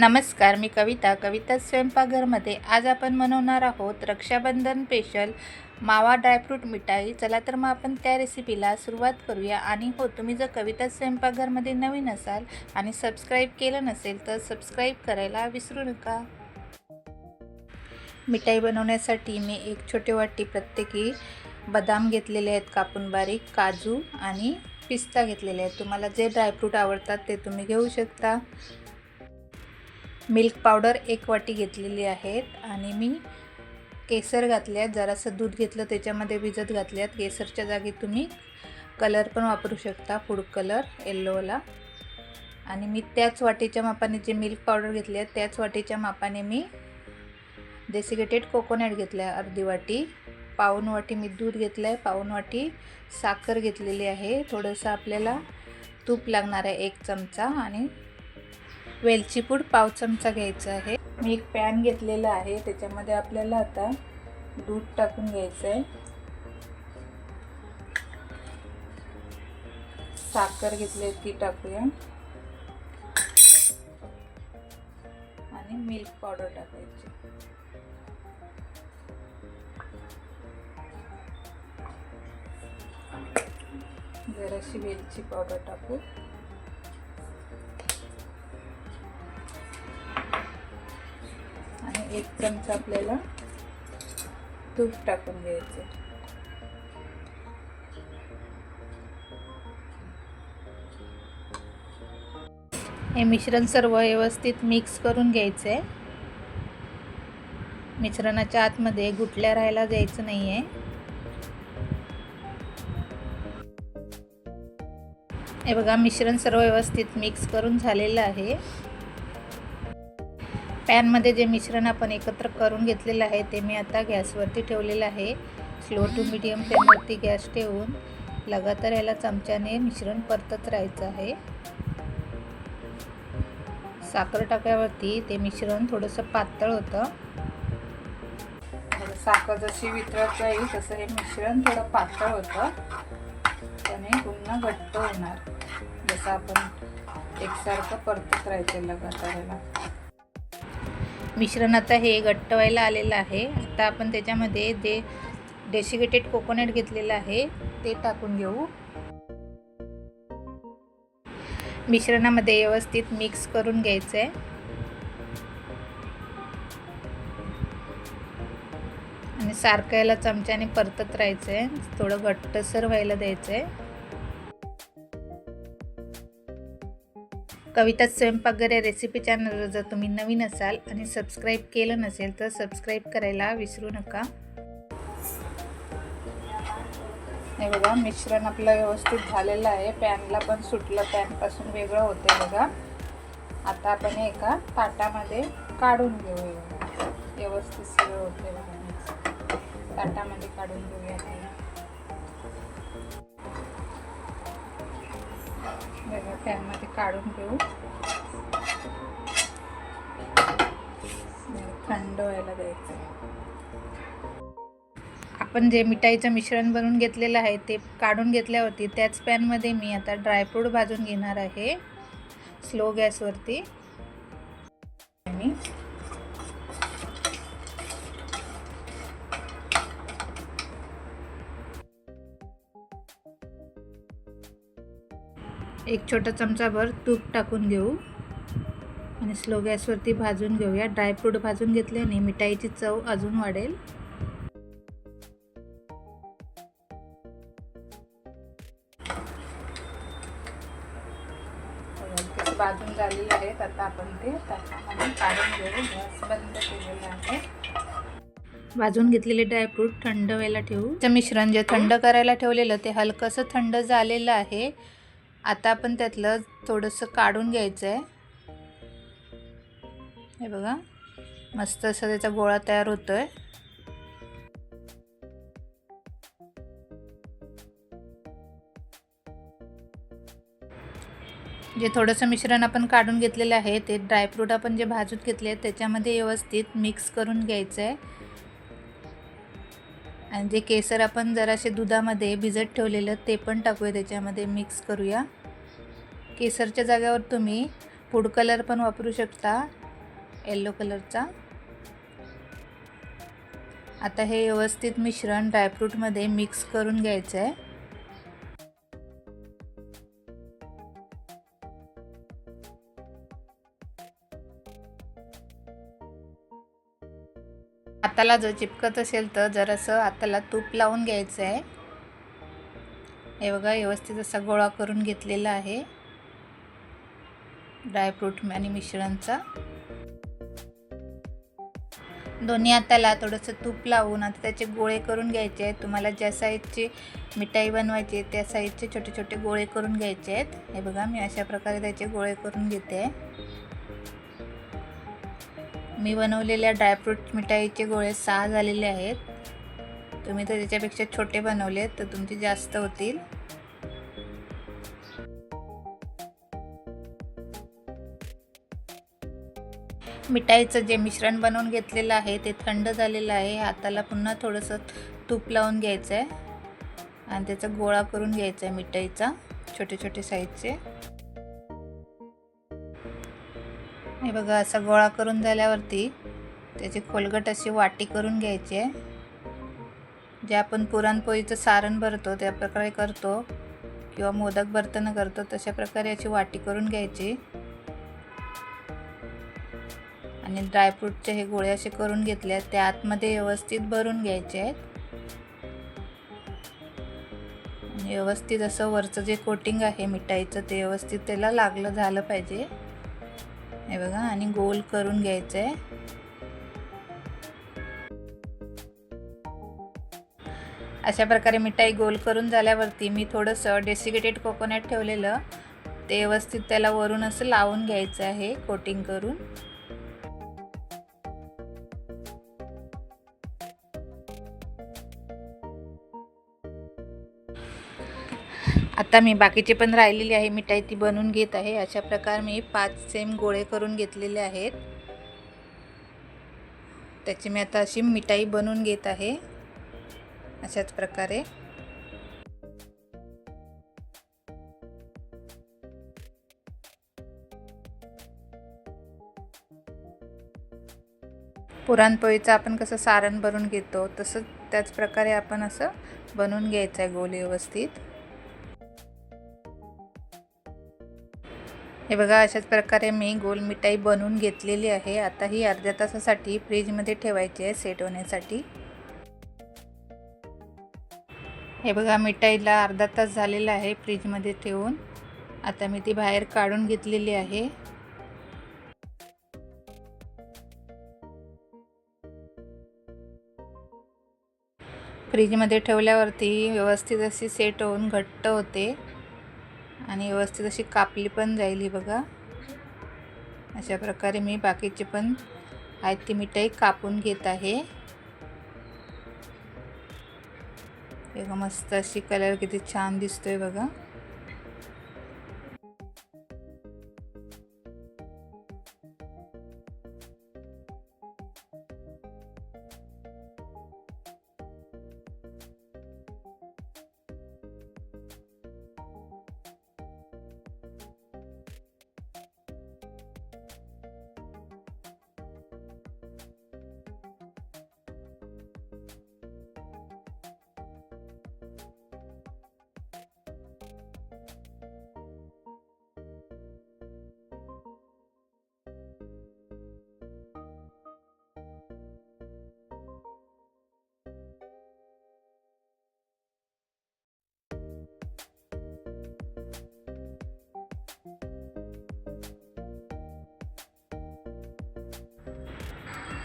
नमस्कार मी कविता. कविता स्वयंपाकघरमध्ये आज आपण बनवणार आहोत रक्षाबंधन स्पेशल मावा ड्रायफ्रूट मिठाई. चला तर मग आपण त्या रेसिपीला सुरुवात करूया. आणि हो तुम्ही जर कविता स्वयंपाकघरमध्ये नवीन असाल आणि सबस्क्राईब केलं नसेल तर सबस्क्राईब करायला विसरू नका. मिठाई बनवण्यासाठी मी एक छोटे वाटी प्रत्येकी बदाम घेतलेले आहेत कापून बारीक काजू आणि पिस्ता घेतलेले आहेत. तुम्हाला जे ड्रायफ्रूट आवडतात ते तुम्ही घेऊ शकता. मिल्क पावडर एक वाटी घेतलेली आहेत आणि मी केसर घातले आहेत. जरासं दूध घेतलं त्याच्यामध्ये भिजत घातले आहेत. केसरच्या जागी तुम्ही कलर पण वापरू शकता फूड कलर येल्लोला आणि मी त्याच वाटीच्या मापाने जे मिल्क पावडर घेतली आहे त्याच वाटीच्या मापाने मी डेसिकेटेड कोकोनट घेतलं आहे अर्धी वाटी. पाऊन वाटी मी दूध घेतलं आहे पाऊन वाटी साखर घेतलेली आहे. थोडंसं आपल्याला तूप लागणार आहे एक चमचा आणि वेलची पूड पाव चमचा घ्यायचा आहे. मी एक पॅन घेतलेला आहे. त्याच्यामध्ये आपल्याला आता दूध टाकून घ्यायचं आहे साखर घेतली ती टाकूया. आणि मिल्क पावडर टाकायची. जराशी वेलची पावडर टाकू. एक चमचा आपल्याला तूप टाकून घ्यायचं. हे मिश्रण सर्व व्यवस्थित मिक्स करून घ्यायचं. आहे मिश्रणाच्या आतमध्ये गुटल्या राहायला द्यायचं नाही आहे हे बघा मिश्रण सर्व व्यवस्थित मिक्स करून झालेलं आहे. पॅनमध्ये जे मिश्रण आपण एकत्र करून घेतलेलं आहे ते मी आता गॅसवरती ठेवलेलं आहे. स्लो टू मिडियम फ्लेमवरती गॅस ठेवून लगातार याला चमच्याने मिश्रण परतत राहायचं आहे. साखर टाकल्यावरती ते मिश्रण थोडंसं पातळ होतं. साखर जशी वितळत जाईल तसं हे मिश्रण थोडं पातळ होतं. त्याने पुन्हा घट्ट होणार. जसं आपण एकसारखं परतत राहायचं लगातार याला. मिश्रण आता हे घट्ट व्हायला आलेलं आहे. आता आपण त्याच्यामध्ये जे डेसिकेटेड कोकोनट घेतलेलं आहे ते टाकून घेऊ. मिश्रणामध्ये व्यवस्थित मिक्स करून घ्यायचं आहे आणि सारखं याला चमच्याने परतत राहायचं आहे थोडं घट्टसर व्हायला द्यायचं आहे कविता स्वयंपाकघर या रेसिपी चॅनलवर जर तुम्ही नवीन असाल आणि सबस्क्राईब केलं नसेल तर सबस्क्राईब करायला विसरू नका. हे बघा मिश्रण आपलं व्यवस्थित झालेलं आहे. पॅनला पण सुटलं पॅनपासून वेगळं होते बघा. आता आपण हे एका ताटामध्ये काढून घेऊया. व्यवस्थित सगळं होते बघा. ताटामध्ये काढून घेऊया बघा पॅनमध्ये काढून घेऊ. थंड व्हायला द्यायचं. आपण जे मिठाईचं मिश्रण बनवून घेतलेलं आहे ते काढून घेतल्यावरती त्याच पॅनमध्ये मी आता ड्रायफ्रूट भाजून घेणार आहे स्लो गॅसवरती. एक छोटा चमचाभर तूप टाकून घेऊ. आणि स्लो गॅसवरती भाजून घेऊया. ड्रायफ्रूट भाजून घेतल्याने मिठाईची चव अजून वाढेल. भाजून झालेले आहेत. आता आपण ते काढून घेऊ. गॅस बंद केलेला आहे. भाजून घेतलेले ड्रायफ्रूट थंड व्हायला ठेवू. मिश्रण जे थंड करायला ठेवलेलं ते हलकंसं थंड झालेलं आहे. आता आपण त्यातलं थोडंसं काढून घ्यायचं आहे हे बघा मस्त असं त्याचा गोळा तयार होतो आहे जे थोडंसं मिश्रण आपण काढून घेतलेलं आहे ते ड्रायफ्रूट आपण जे भाजून घेतले त्याच्यामध्ये व्यवस्थित मिक्स करून घ्यायचं आहे आणि जे केसर आपण जरासे दुधामध्ये भिजत ठेवलेलं ते पण टाकूया त्याच्यामध्ये मिक्स करूया. केसरच्या जाग्यावर तुम्ही फूड कलर पण वापरू शकता येल्लो कलरचा आता हे व्यवस्थित मिश्रण ड्रायफ्रूटमध्ये मिक्स करून घ्यायचं आहे हाताला जर चिपकत असेल तर जरासं हाताला तूप लावून घ्यायचं आहे. हे बघा व्यवस्थित असा गोळा करून घेतलेला आहे. ड्रायफ्रूट आणि मिश्रणचा. दोन्ही हाताला थोडंसं तूप लावून आता त्याचे गोळे करून घ्यायचे आहेत. तुम्हाला ज्या साईजची मिठाई बनवायची आहे त्या साईजचे छोटे छोटे गोळे करून घ्यायचे आहेत. हे बघा मी अशा प्रकारे त्याचे गोळे करून घेते. आहे मी बनवलेल्या ड्रायफ्रूट मिठाईचे गोळे सहा झालेले आहेत. तुम्ही तर त्याच्यापेक्षा छोटे बनवले तर तुमचे जास्त होतील. मिठाईचं जे मिश्रण बनवून घेतलेलं आहे ते थंड झालेलं आहे. हाताला पुन्हा थोडंसं तूप लावून घ्यायचं आहे आणि त्याचा गोळा करून घ्यायचा आहे मिठाईचा छोटे छोटे साईजचे. हे बघा असा गोळा करून झाल्यावरती त्याची खोलगट अशी वाटी करून घ्यायची आहे. जे आपण पुरणपोळीचं सारण भरतो त्या प्रकारे करतो. किंवा मोदक भरताना करतो तशा प्रकारे याची वाटी करून घ्यायची. आणि ड्रायफ्रूटचे हे गोळे असे करून घेतले आहेत. ते आतमध्ये व्यवस्थित भरून घ्यायचे आहेत. आणि व्यवस्थित असं वरचं जे कोटिंग आहे मिठाईचं ते व्यवस्थित त्याला लागलं झालं पाहिजे. हे बघा आणि गोल करून घ्यायचं आहे अशा प्रकारे मिठाई गोल करून झाल्यावरती मी थोडंसं डेसिकेटेड कोकोनट ठेवलेलं. ते व्यवस्थित त्याला वरून असं लावून घ्यायचं आहे कोटिंग करून. आता मी बाकीचे पण राहिलेली आहे. मिठाई ती बनवून घेत आहे. अशा प्रकारे मी पाच सेम गोळे करून घेतलेले आहेत. त्याची मी आता अशी मिठाई बनवून घेत आहे. अशाच प्रकारे. पुरणपोळीचं आपण कसं सारण भरून घेतो तसं त्याच प्रकारे आपण असं बनवून घ्यायचं आहे गोल व्यवस्थित. हे बघा अशाच प्रकारे मी गोल मिठाई बनवून घेतलेली आहे. आता ही अर्ध्या तासासाठी फ्रीजमध्ये ठेवायची आहे सेट होण्यासाठी. हे बघा मिठाईला अर्धा तास झालेला आहे फ्रीजमध्ये ठेवून. आता मी ती बाहेर काढून घेतलेली आहे. फ्रीजमध्ये ठेवल्यावरती व्यवस्थित अशी सेट होऊन घट्ट होते. आणि व्यवस्थित अशी कापली पण जाईल ही बघा. अशा प्रकारे मी बाकीचे पण आहेत ती मिठाई कापून घेत आहे. बघा मस्त अशी कलर किती छान दिसतोय बघा.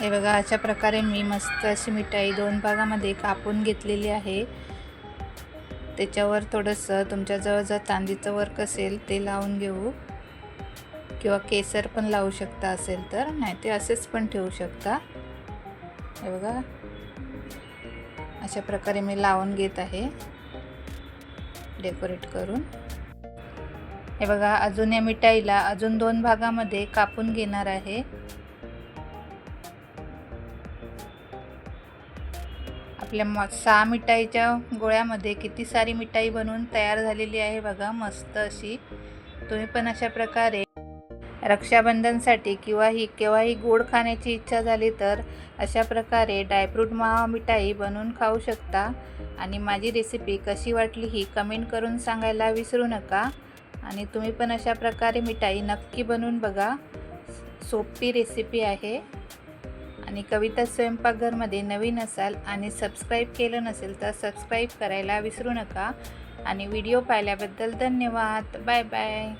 हे बघा अशा प्रकारे मी मस्त अशी मिठाई दोन भागामध्ये कापून घेतलेली आहे. त्याच्यावर थोडंसं तुमच्याजवळ जर चांदीचं वर्क असेल ते लावून घेऊ. किंवा केसर पण लावू शकता असेल तर नाही ते असेच पण ठेवू शकता. हे बघा अशा प्रकारे मी लावून घेत आहे. डेकोरेट करून. हे बघा अजून या मिठाईला अजून दोन भागामध्ये कापून घेणार आहे. आपल्या म सहा मिठाईच्या गोळ्यामध्ये किती सारी मिठाई बनवून तयार झालेली आहे बघा मस्त अशी. तुम्ही पण अशा प्रकारे रक्षाबंधनसाठी किंवा ही केव्हाही गोड खाण्याची इच्छा झाली तर अशा प्रकारे ड्रायफ्रूट मावा मिठाई बनवून खाऊ शकता. आणि माझी रेसिपी कशी वाटली ही कमेंट करून सांगायला विसरू नका. आणि तुम्ही पण अशा प्रकारे मिठाई नक्की बनवून बघा. सोपी रेसिपी आहे. आणि कविता स्वयंपाकघरमध्ये नवीन असाल आणि सबस्क्राईब केलं नसेल तर सबस्क्राईब करायला विसरू नका. आणि व्हिडिओ पाहिल्याबद्दल धन्यवाद. Bye bye